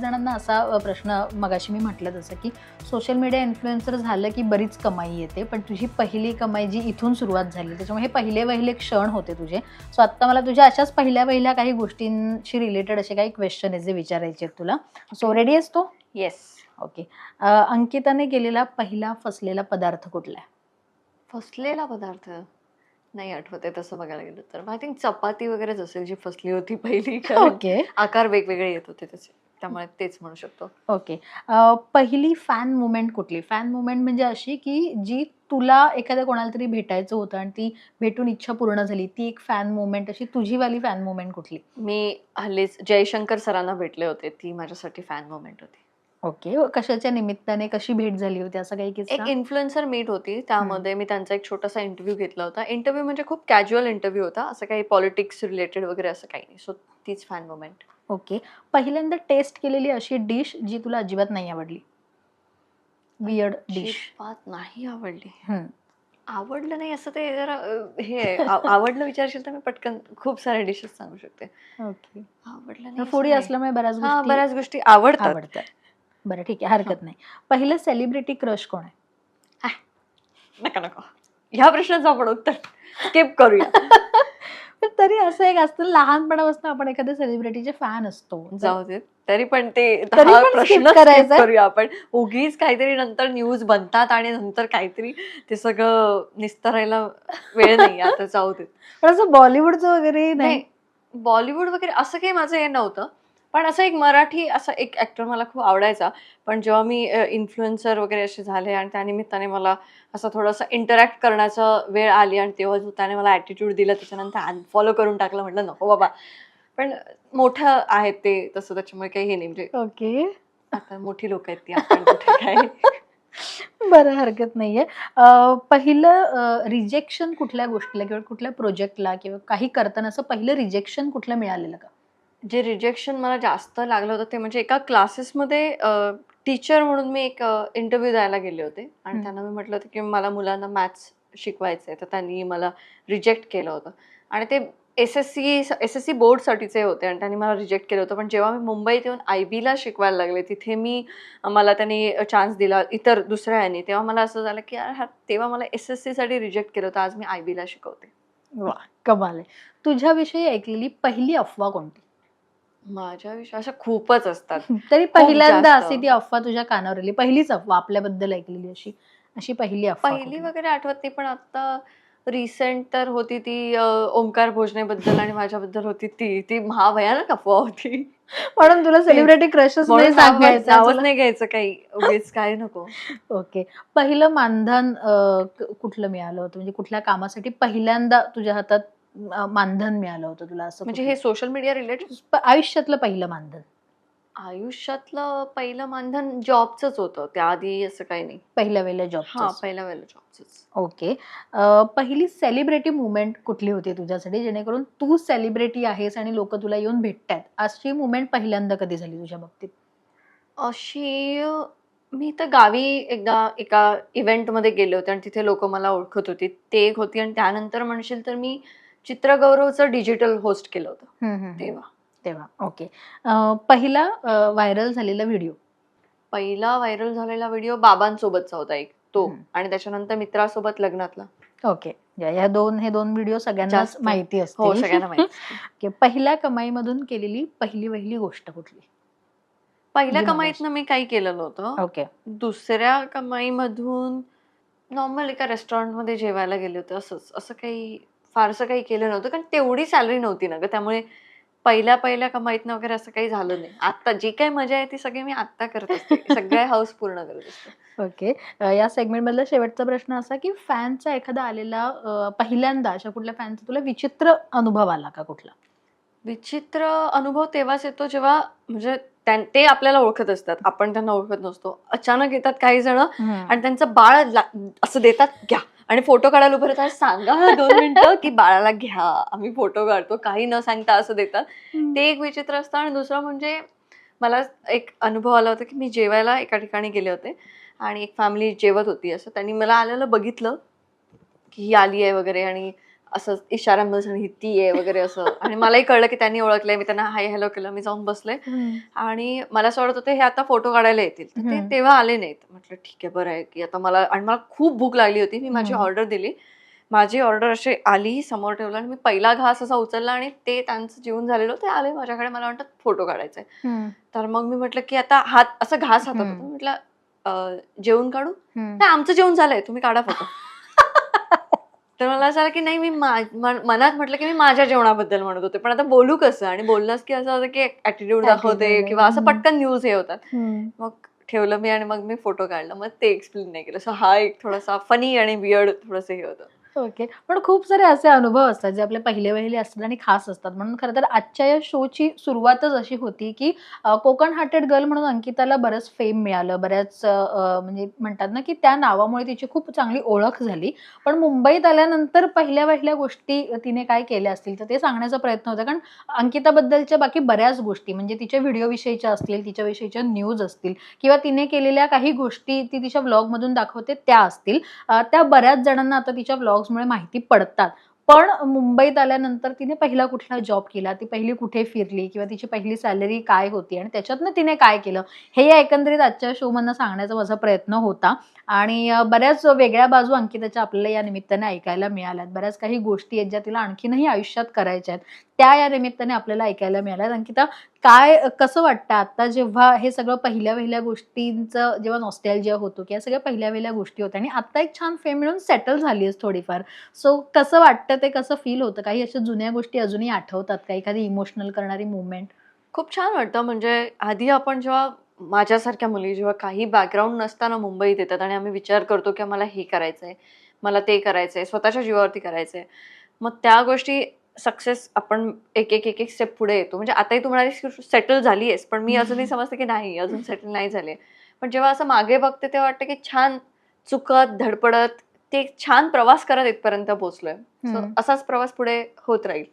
जणांना असा प्रश्न मगाशी मी म्हटलं जसं की सोशल मीडिया इन्फ्लुएन्सर झालं की बरीच कमाई येते पण तुझी पहिली कमाई जी इथून सुरुवात झाली त्याच्यामुळे हे पहिले पहिले क्षण होते तुझे. सो आत्ता मला तुझ्या अशाच पहिल्या पहिल्या काही गोष्टींशी रिलेटेड असे काही क्वेश्चन आहे जे विचारायचे आहेत तुला. सो रेडी आहेस तू? येस ओके अंकिताने केलेला पहिला फसलेला पदार्थ कुठला? आहे फसलेला पदार्थ? नाही आठवत आहे तसं बघायला गेलं तर. आय थिंक चपाती वगैरेच असेल जी फसली होती पहिली. ओके आकार वेगवेगळे येत होते त्याचे त्यामुळे तेच म्हणू शकतो. ओके. पहिली फॅन मुमेंट कुठली? फॅन मुमेंट म्हणजे अशी की जी तुला एखाद्या कोणाला तरी भेटायचं होतं आणि ती भेटून इच्छा पूर्ण झाली ती एक फॅन मुमेंट अशी तुझी वाली फॅन मुमेंट कुठली? मी हल्लीच जयशंकर सरांना भेटले होते. ती माझ्यासाठी फॅन मोमेंट होती. ओके. कशाच्या निमित्ताने कशी भेट झाली होती? असं काही एक इन्फ्लुएन्सर मीट होती. त्यामध्ये मी त्यांचा एक छोटासा इंटरव्ह्यू घेतला होता. इंटरव्ह्यू म्हणजे खूप कॅज्युअल इंटरव्ह्यू होता. असं काही पॉलिटिक्स रिलेटेड वगैरे असं काही नाही. सो तीच फॅन मोमेंट ओके. पहिल्यांदा टेस्ट केलेली अशी डिश जी तुला अजिबात नाही आवडली? Weird dish. बात नाही आवडली. आवडलं नाही असं ते जरा हे आवडलं विचारशील तर मी पटकन खूप सारे डिशेस सांगू शकते. ओके. आवडलं नाही फुडी. असल्यामुळे बऱ्याच हा गोष्टी बऱ्याच गोष्टी आवडतात. आवडतात. बरं ठीक आहे. हरकत नाही. पहिलं सेलिब्रिटी क्रश कोण आहे? नका नको. ह्या प्रश्नाचं आपण उत्तर स्किप करूया. पण तरी असं एक असतं लहानपणापासून आपण एखाद्या सेलिब्रिटीचे फॅन असतो. जाऊ दे तरी पण ते प्रश्न? करूया आपण. उगीच काहीतरी नंतर न्यूज बनतात आणि नंतर काहीतरी ते सगळं निस्तरायला वेळ नाही आता जाऊ दे पण असं बॉलिवूडचं वगैरे नाही. नाही? बॉलिवूड वगैरे असं काही माझं हे नव्हतं. पण असं एक मराठी असा एक ऍक्टर मला खूप आवडायचा. पण जेव्हा मी इन्फ्लुएन्सर वगैरे असे झाले आणि त्यानिमित्ताने मला असं थोडंसं इंटरॅक्ट करण्याचा वेळ आली आणि तेव्हा जो त्याने मला ॲटिट्यूड दिला त्याच्यानंतर अनफॉलो करून टाकलं म्हटलं नको बाबा. पण मोठं आहे ते तसं त्याच्यामुळे काही हे नाही. म्हणजे ओके. आता मोठी लोक आहेत ती आपण कुठे काय? बरं हरकत नाहीये. पहिलं रिजेक्शन कुठल्या गोष्टीला किंवा कुठल्या प्रोजेक्टला किंवा काही करताना असं पहिलं रिजेक्शन कुठलं मिळालेलं का? जे रिजेक्शन मला जास्त लागलं होतं ते म्हणजे एका क्लासेसमध्ये टीचर म्हणून मी एक इंटरव्ह्यू द्यायला गेले होते. आणि. त्यांना मी म्हटलं होतं की मला मुलांना मॅथ्स शिकवायचं आहे तर त्यांनी मला रिजेक्ट केलं होतं. आणि ते S S C S S C बोर्डसाठीचे होते आणि त्यांनी मला रिजेक्ट केलं होतं. पण जेव्हा मी मुंबईत येऊन आय बीला शिकवायला लागले तिथे मी मला त्यांनी चान्स दिला इतर दुसऱ्या यांनी तेव्हा मला असं झालं की यार हा तेव्हा मला एस एस सीसाठी रिजेक्ट केलं होतं. आज मी आय बीला शिकवते. वा कमाल आहे. तुझ्याविषयी ऐकलेली पहिली अफवा कोणती? माझ्याविषयी अशा खूपच असतात. तरी पहिल्यांदा जास्त. अशी ती अफवा तुझ्या कानावर आली. पहिलीच अफवा आपल्याबद्दल ऐकलेली अशी अशी पहिली अफवा पहिली? वगैरे आठवत नाही पण आता रिसेंट तर होती ती अं, ओंकार भोजनेबद्दल आणि माझ्याबद्दल होती ती. ती महाभयानक अफवा होती. म्हणून तुला सेलिब्रिटी क्रशच म्हणून नाव- नावच. नाही घ्यायचं काही. उगीच काय नको. ओके पहिलं मानधन अं, क- कुठलं मिळालं होतं? म्हणजे कुठल्या कामासाठी पहिल्यांदा तुझ्या हातात मानधन मिळालं होतं तुला असं म्हणजे हे सोशल मीडिया रिलेटेड आयुष्यातलं पहिलं मानधन. आयुष्यातलं पहिलं मानधन जॉबच होतं त्याआधी असं काही नाही. पहिल्या वेळेला हा जॉब पहिल्या वेळेला जॉबच ओके. पहिली सेलिब्रिटी मुवमेंट कुठली होती तुझ्यासाठी? जेणेकरून तू सेलिब्रिटी आहेस आणि लोक तुला येऊन भेटतात अशी मुवमेंट पहिल्यांदा कधी झाली तुझ्या बाबतीत? अशी मी तर गावी एकदा एका इव्हेंटमध्ये गेले होते आणि तिथे लोक मला ओळखत होती. ते एक होती आणि त्यानंतर म्हणशील तर मी चित्रगौरवचं डिजिटल होस्ट केलं होतं. तेव्हा. तेव्हा. ओके पहिला व्हायरल झालेला व्हिडिओ पहिला व्हायरल झालेला व्हिडिओ बाबांसोबतचा होता एक तो. आणि त्याच्यानंतर मित्रासोबत लग्नातला. ओके या या दोन हे दोन व्हिडिओ सगळ्यांना जास्त. माहिती हो असते सगळ्यांना पहिल्या कमाईमधून केलेली पहिली पहिली गोष्ट कुठली? पहिल्या कमाईतनं मी काही केलं नव्हतं. ओके दुसऱ्या कमाईमधून नॉर्मल एका रेस्टॉरंटमध्ये जेवायला गेले होते असंच. असं काही फारसं काही केलं नव्हतं कारण तेवढी सॅलरी नव्हती ना ग. त्यामुळे पहिल्या पहिल्या कमाईतनं वगैरे असं काही झालं नाही. आता जी काही मजा आहे ती सगळी मी आत्ता करत असते. सगळ्या हाऊस पूर्ण करत असते. ओके. या सेगमेंट मधला शेवटचा प्रश्न असा की फॅनचा एखादा आलेला पहिल्यांदा अशा कुठल्या फॅनचा तुला विचित्र अनुभव आला का कुठला? विचित्र अनुभव तेव्हाच येतो जेव्हा म्हणजे ते आपल्याला ओळखत असतात. आपण त्यांना ओळखत नसतो. अचानक येतात काही जण आणि त्यांचं बाळ असं देतात घ्या. आणि फोटो काढायला उभं राहतात सांगा दोन मिनिटं की बाळाला घ्या. आम्ही फोटो काढतो काही न सांगता असं देतात. ते एक विचित्र असतं आणि दुसरं म्हणजे मला एक अनुभव आला होता की मी जेवायला एका ठिकाणी गेले होते आणि एक फॅमिली जेवत होती असं. त्यांनी मला आलेलं बघितलं की ही आली आहे वगैरे आणि असं इशाऱ्यांमध्ये सांगितलं, ही ती आहे वगैरे असं. आणि मलाही कळलं की त्यांनी ओळखलंय मी त्यांना हाय हॅलो केलं मी जाऊन बसले. आणि मला असं वाटत होतं हे आता फोटो काढायला येतील. तर ते. तेव्हा आले नाहीत. म्हटलं ठीक आहे बरं आहे की आता मला आणि मला खूप भूक लागली होती. मी माझी. ऑर्डर दिली. माझी ऑर्डर अशी आली समोर ठेवलं आणि मी पहिला घास असा उचलला आणि ते त्यांचं जेवण झालेलं ते आले माझ्याकडे मला म्हणतात फोटो काढायचा तर मग मी म्हटलं की आता हात असं घास हातात. होता. म्हटलं "अं, जेवण काढू? नाही आमचं जेवण झालंय. तुम्ही काढा फोटो तर मला असं आलं की नाही मी मा- मन- मनात म्हटलं की मी माझ्या जेवणाबद्दल म्हणत होते. पण आता बोलू कसं? आणि बोललंच की असं होतं की ऍटिट्यूड दाखवते किंवा असं. पटकन न्यूज हे होतात. मग ठेवलं मी आणि मग मी फोटो काढला. मग ते एक्सप्लेन नाही केलं. सो हा एक थोडासा फनी आणि बियर्ड थोडंसं हे होतं. ओके पण खूप सारे असे अनुभव असतात जे आपले पहिले पहिले असतात आणि खास असतात. म्हणून खरं तर आजच्या या शोची सुरुवातच अशी होती की अ, कोकण हार्टेड गर्ल म्हणून अंकिताला बरंच फेम मिळालं. बऱ्याच अ, म्हणजे म्हणतात ना की त्या नावामुळे तिची खूप चांगली ओळख झाली. पण मुंबईत आल्यानंतर पहिल्या पहिल्या गोष्टी तिने काय केल्या असतील तर ते सांगण्याचा प्रयत्न होता. कारण अंकिताबद्दलच्या बाकी बऱ्याच गोष्टी म्हणजे तिच्या व्हिडिओविषयीच्या असतील तिच्याविषयीच्या न्यूज असतील किंवा तिने केलेल्या काही गोष्टी ती तिच्या व्लॉगमधून दाखवते त्या असतील. अ, त्या बऱ्याच जणांना आता तिच्या व्लॉग्समुळे माहिती पडतात. पण मुंबईत आल्यानंतर तिने पहिला कुठला जॉब केला? ती पहिली कुठे फिरली? किंवा तिची पहिली सॅलरी काय होती? आणि त्याच्यातनं तिने काय केलं? हे या एकंदरीत आजच्या शो मधनं सांगण्याचा माझा प्रयत्न होता. आणि बऱ्याच वेगळ्या बाजू अंकिताच्या आपल्याला या निमित्ताने ऐकायला मिळाल्यात. बऱ्याच काही गोष्टी आहेत ज्या तिला आणखीनही आयुष्यात करायच्या आहेत. त्या या निमित्ताने आपल्याला ऐकायला मिळाल्या अंकिता काय कसं वाटतं आता जेव्हा हे सगळं पहिल्या पहिल्या गोष्टींचं जेव्हा नॉस्टॅल्जिया होतो की या सगळ्या पहिल्या पहिल्या गोष्टी होत्या आणि आता एक छान फेम मिळून सेटल झाली आहेस थोडीफार. सो कसं वाटतं ते कसं फील होतं? काही अशा जुन्या गोष्टी अजूनही आठवतात का? एखादी इमोशनल करणारी मुवमेंट खूप छान वाटतं. म्हणजे आधी आपण जेव्हा माझ्यासारख्या मुली जेव्हा काही बॅकग्राऊंड नसताना मुंबईत येतात आणि आम्ही विचार करतो की मला हे करायचं आहे मला ते करायचं आहे स्वतःच्या जीवावरती करायचं आहे मग त्या गोष्टी सक्सेस आपण एक एक एक एक स्टेप पुढे येतो. म्हणजे आताही तुम्हाला सेटल झाली आहेस पण मी अजूनही समजते की नाही अजून सेटल नाही झाले पण जेव्हा असं मागे बघते तेव्हा वाटतं की छान चुकत धडपडत ते एक छान प्रवास करत इथपर्यंत पोहोचलोय. असाच प्रवास पुढे होत राहील.